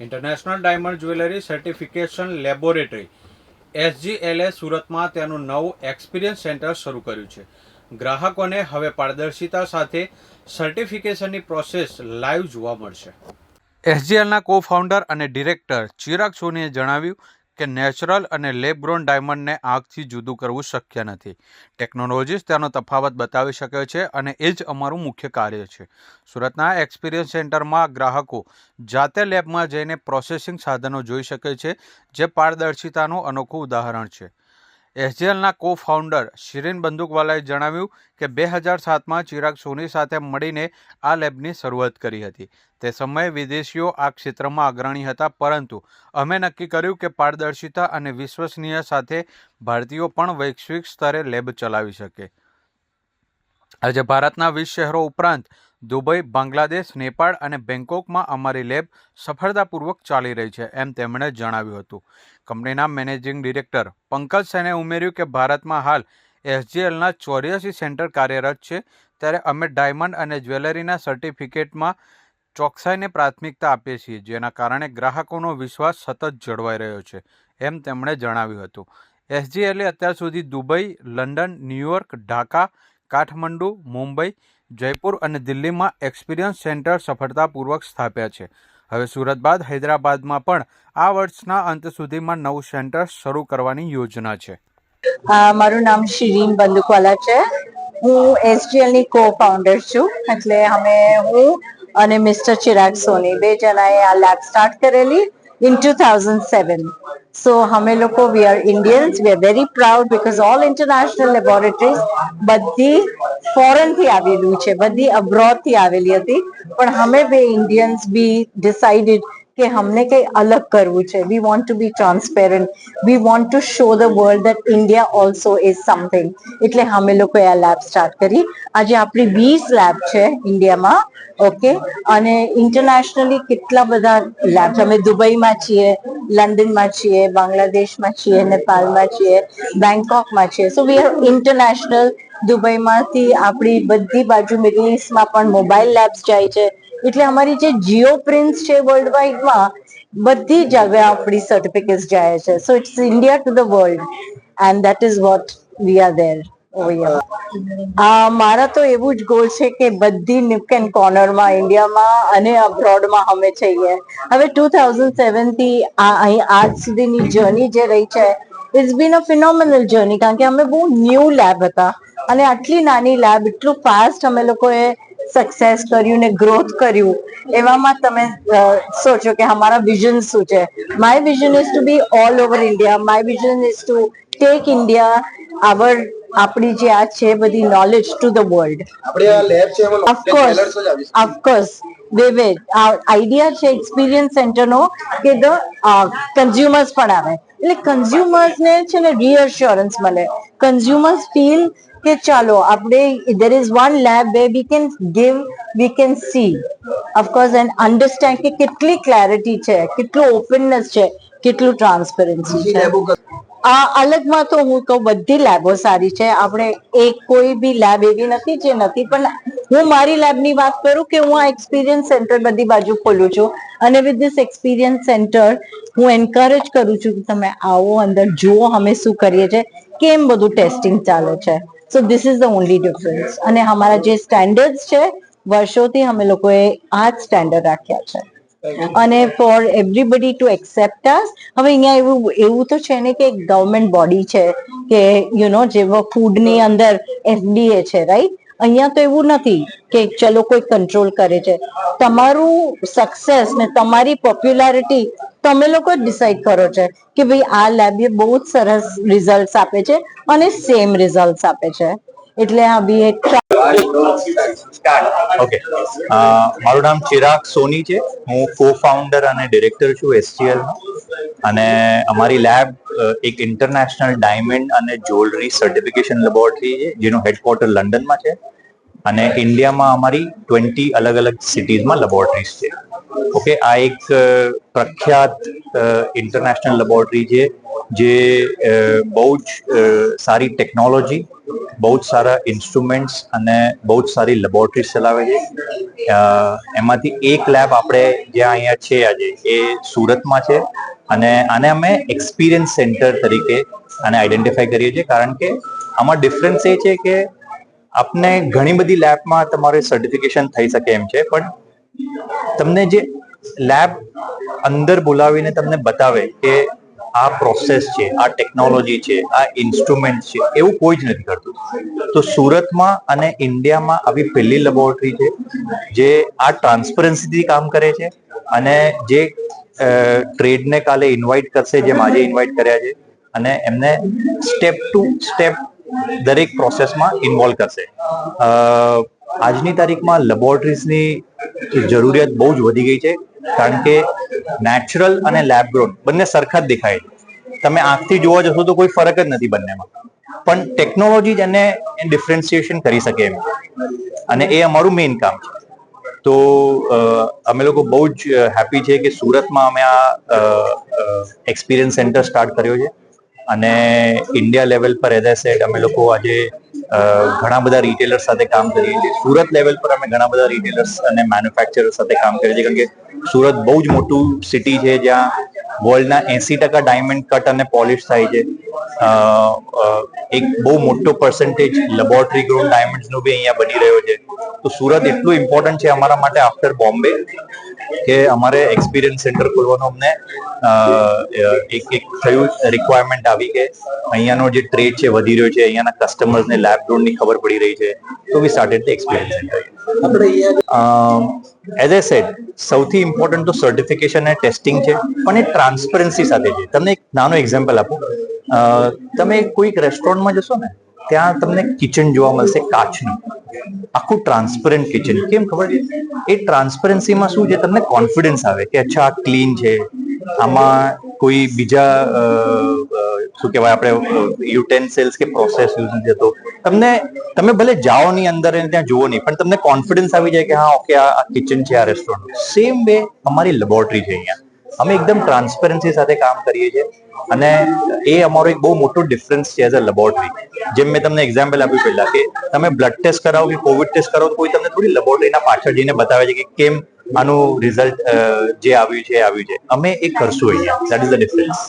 International diamond jewellery certification laboratory એસજીએલએ સુરતમાં તેનું નવું એક્સપિરિયન્સ સેન્ટર શરૂ કર્યું છે. ગ્રાહકોને હવે પારદર્શિતા સાથે સર્ટિફિકેશનની પ્રોસેસ લાઈવ જોવા મળશે. એસજીએલના કો ફાઉન્ડર અને ડિરેક્ટર ચિરાગ સોનીએ જણાવ્યું કે નેચરલ અને લેબગ્રોન ડાયમંડને આંખથી જુદું કરવું શક્ય નથી. ટેકનોલોજીસ તેનો તફાવત બતાવી શકે છે અને એ જ અમારું મુખ્ય કાર્ય છે. સુરતના એક્સપિરિયન્સ સેન્ટરમાં ગ્રાહકો જાતે લેબમાં જઈને પ્રોસેસિંગ સાધનો જોઈ શકે છે, જે પારદર્શિતાનું અનોખું ઉદાહરણ છે. એસજીએલના કો ફાઉન્ડર શિરીન બંદૂકવાલાએ જણાવ્યું કે બે હજાર સાતમાં ચિરાગ સોની સાથે મળીને આ લેબની શરૂઆત કરી હતી. તે સમયે વિદેશીઓ આ ક્ષેત્રમાં અગ્રણી હતા, પરંતુ અમે નક્કી કર્યું કે પારદર્શિતા અને વિશ્વસનીય સાથે ભારતીયો પણ વૈશ્વિક સ્તરે લેબ ચલાવી શકે. આજે ભારતના વીસ શહેરો ઉપરાંત દુબઈ, બાંગ્લાદેશ, નેપાળ અને બેંકોકમાં અમારી લેબ સફળતાપૂર્વક ચાલી રહી છે એમ તેમણે જણાવ્યું હતું. કંપનીના મેનેજિંગ ડિરેક્ટર પંકજ સેને ઉમેર્યું કે ભારતમાં હાલ એસજીએલના ચોર્યાસી સેન્ટર કાર્યરત છે, ત્યારે અમે ડાયમંડ અને જ્વેલરીના સર્ટિફિકેટમાં ચોકસાઈને પ્રાથમિકતા આપીએ છીએ, જેના કારણે ગ્રાહકોનો વિશ્વાસ સતત જળવાઈ રહ્યો છે, એમ તેમણે જણાવ્યું હતું. એસજીએલે અત્યાર સુધી Dubai, London, New York, Dhaka, Kathmandu, Mumbai Jaipur અને દિલ્હીમાં એક્સપિરિયન્સ સેન્ટર સફળતાપૂર્વક સ્થાપ્યા છે. હવે સુરત બાદ હૈદરાબાદમાં પણ આ વર્ષના અંત સુધીમાં નવું સેન્ટર શરૂ કરવાની યોજના છે. મારું નામ શિરીન બંદુકવાલા છે. હું એસજીએલની કો ફાઉન્ડર છું. એટલે અમે હું અને મિસ્ટર ચિરાગ સોની બે જણાએ આ લેબ સ્ટાર્ટ કરેલી થાઉઝન્ડ સેવન સો અમે લોકો we are Indians we are very proud because all international laboratories બધી ફોરેનથી આવેલું છે. બધી અબ્રોડથી આવેલી હતી. પણ અમે બે ઇન્ડિયન્સ બી ડિસાઇડેડ કે હમને કઈ અલગ કરવું છે. We want to be transparent we want to show the world that India also is something એટલે અમે લોકોએ આ લેબ સ્ટાર્ટ કરી. આજે આપણી વીસ લેબ છે ઇન્ડિયામાં ઓકે અને ઇન્ટરનેશનલી કેટલા બધા લેબ અમે દુબઈમાં છીએ, લંડનમાં છીએ, બાંગ્લાદેશમાં છીએ, નેપાળમાં છીએ બેંકોકમાં છીએ. સો વી આર ઇન્ટરનેશનલ દુબઈમાંથી આપણી બધી બાજુ મિડલ ઇસ્ટમાં પણ મોબાઈલ લેબ્સ જાય છે. એટલે અમારી જે જીઓ પ્રિન્સ છે વર્લ્ડ વાઇડમાં બધી જગ્યાએ આપણી સર્ટિફિકેટ જાય છે. So it's India to the world and that is what we are આ મારા તો એવું જ ગોલ છે કે બધી નિપક એન્ડ કોર્નરમાં ઇન્ડિયામાં અને અબ્રોડમાં અમે છીએ. હવે ટુ થાઉઝન્ડ સેવનથી અહીં આજ સુધીની જર્ની જે રહી છે it's been a phenomenal journey કારણ કે અમે બહુ ન્યૂ લેબ હતા. અને આટલી નાની લેબ એટલું ફાસ્ટ અમે લોકોએ સક્સેસ કર્યું ને ગ્રોથ કર્યું એવામાં તમે સોચો કે અમારા વિઝન શું છે? My vision is to be all over India my vision is to take India our આપણી જે આ છે બધી knowledge to the world of course. Of course way વે આઈડિયા છે એક્સપિરિયન્સ સેન્ટરનો કે ધ કન્ઝ્યુમર્સ પણ આવે. એટલે કન્ઝ્યુમર્સને છે ને રીઅશ્યોરન્સ મળે. કન્ઝ્યુમર્સ ફીલ કે ચાલો આપણે there is one lab where we can give we can see. Of course and understand કે કેટલી ક્લેરિટી છે કેટલું ઓપનનેસ છે કેટલું ટ્રાન્સપરન્સી છે. આ અલગમાં તો હું કહું બધી લેબો સારી છે. આપણે એક કોઈ બી લેબ એવી નથી જે નથી પણ હું મારી લેબની વાત કરું કે હું આ એક્સપિરિયન્સ સેન્ટર બધી બાજુ ખોલું છું. અને વિથ ધીસ એક્સપિરિયન્સ સેન્ટર હું એન્કરેજ કરું છું કે તમે આવો અંદર જુઓ અમે શું કરીએ છીએ. કેમ બધું ટેસ્ટિંગ ચાલે છે? So this is the only difference અને અમારા જે સ્ટેન્ડર્ડ છે, વર્ષોથી અમે લોકોએ આ જ સ્ટેન્ડર્ડ રાખ્યા છે. અને for everybody to accept us હવે અહીંયા એવું એવું તો છે ને કે એક ગવર્મેન્ટ બોડી છે કે યુ નો જેવો ફૂડની અંદર એફડીએ છે રાઈટ અહીંયા તો એવું નથી કે ચલો કોઈ કંટ્રોલ કરે છે. તમારું સક્સેસ ને તમારી પોપ્યુલારિટી તમે લોકો ડિસાઈડ કરો છો કે ભાઈ આ લેબ બહુ જ સરસ રિઝલ્ટ આપે છે અને સેમ રિઝલ્ટ આપે છે. એટલે આ બી એક ઓકે મારું નામ ચિરાગ સોની છે. હું કો ફાઉન્ડર અને ડિરેક્ટર છું એસટીએલ અને અમારી લેબ એક ઇન્ટરનેશનલ ડાયમંડ અને જ્વેલરી સર્ટિફિકેશન લેબોરેટરી છે, જેનું હેડક્વાર્ટર લંડનમાં છે. અને ઇન્ડિયામાં અમારી ટ્વેન્ટી અલગ અલગ સિટીઝમાં લેબોરેટરીઝ છે. ઓકે, આ એક પ્રખ્યાત ઇન્ટરનેશનલ લેબોરેટરી છે, જે બહુ જ સારી ટેકનોલોજી બહુ જ સારા ઇન્સ્ટ્રુમેન્ટ્સ અને બહુ જ સારી લેબોરેટરી ચલાવે છે. એમાંથી એક લેબ આપણે જ્યાં અહીંયા છે આજે, એ સુરતમાં છે અને આને અમે એક્સપિરિયન્સ સેન્ટર તરીકે આને આઈડેન્ટિફાઈ કરીએ છીએ, કારણ કે આમાં ડિફરન્સ એ છે કે આપને ઘણી બધી લેબમાં તમારે સર્ટિફિકેશન થઈ શકે એમ છે, પણ તમને જે લેબ અંદર બોલાવીને તમને બતાવે કે આ પ્રોસેસ છે, આ ટેકનોલોજી છે, આ ઇન્સ્ટ્રુમેન્ટ છે, એવું કોઈ જ નથી કરતું. તો સુરતમાં અને ઇન્ડિયામાં આવી પહેલી લેબોરેટરી છે, જે આ ટ્રાન્સપરન્સીથી કામ કરે છે અને જે ટ્રેડને કાલે ઇન્વાઇટ કરશે, જેમ આજે ઇન્વાઇટ કર્યા છે અને એમને સ્ટેપ ટુ સ્ટેપ દરેક પ્રોસેસમાં ઇન્વોલ્વ કરશે. આજની તારીખમાં લેબોરેટરીઝની જરૂરિયાત બહુ જ વધી ગઈ છે, કારણ કે નેચરલ અને લેબ ગ્રોન બંને સરખા જ દેખાય છે. તમે આંખથી જોવા જશો તો કોઈ ફરક જ નથી બંનેમાં. પણ ટેકનોલોજી જ એને ડિફરન્સિએશન કરી શકે એમ. અને એ અમારું મેઇન કામ છે. તો અમે લોકો બહુ જ હેપી છે કે સુરતમાં અમે આ એક્સપિરિયન્સ સેન્ટર સ્ટાર્ટ કર્યો છે. અને ઇન્ડિયા લેવલ પર એઝ સેડ અમે લોકો આજે ઘણા બધા રિટેલર્સ સાથે કામ કરીએ છીએ સુરત લેવલ પર અમે ઘણા બધા રિટેલર્સ અને મેન્યુફેક્ચરર સાથે કામ કરીએ છીએ કારણ કે સુરત બહુ જ મોટું સિટી છે જ્યાં વર્લ્ડના એસી ટકા ડાયમંડ કટ અને પોલિશ થાય છે. એક બહુ મોટો પર્સન્ટેજ લેબોરેટરી ગ્રોન ડાયમંડ્સનો બી અહીંયા બની રહ્યો છે. તો સુરત એટલું ઇમ્પોર્ટન્ટ છે અમારા માટે આફ્ટર બોમ્બે કે અમારે એક્સપિરિયન્સ સેન્ટર ખોલવાનું અમને એક એક થયું રિક્વાયરમેન્ટ આવી કે અહીંયાનો જે ટ્રેડ છે વધી રહ્યો છે અહીંયાના કસ્ટમર્સને લેબ ગ્રોનની ખબર પડી રહી છે. તો we started the experience centre આપણે એઝ એ સેડ સૌથી ઇમ્પોર્ટન્ટ તો સર્ટિફિકેશન અને ટેસ્ટિંગ છે પણ એ ટ્રાન્સપરન્સી સાથે છે. તમને એક નાનો એક્ઝામ્પલ આપું. તમે કોઈક રેસ્ટોરન્ટમાં જશો ને ત્યાં તમને કિચન જોવા મળશે કાચનું. આખું ટ્રાન્સપરન્ટ કિચન કેમ ખબર? છે એ ટ્રાન્સપરન્સીમાં શું છે? તમને કોન્ફિડન્સ આવે કે અચ્છા, આ ક્લીન છે. આમાં કોઈ બીજા શું કહેવાય આપણે યુટેન્સિલ્સ કે પ્રોસેસ યુઝ નથી થતો. તમને, તમે ભલે જાઓ નહીં અંદર અને ત્યાં જુઓ નહીં, પણ તમને કોન્ફિડન્સ આવી જાય કે હા ઓકે આ કિચન છે, આ રેસ્ટોરન્ટ સેમ વે અમારી લેબોરેટરી છે અહીંયા. અમે એકદમ ટ્રાન્સપરન્સી સાથે કામ કરીએ છીએ. અને એ અમારો એક બહુ મોટો ડિફરન્સ છે એઝ અ લેબોરેટરી જેમ મેં તમને એક્ઝામ્પલ આપ્યું પહેલા કે તમે બ્લડ ટેસ્ટ કરાવો કે કોવિડ ટેસ્ટ કરાવો કોઈ તમને થોડી લેબોરેટરીના પાછળ જઈને બતાવે છે કે કેમ આનું રિઝલ્ટ જે આવ્યું છે, એ આવ્યું છે. અમે એ કરશું અહીંયા. That is the difference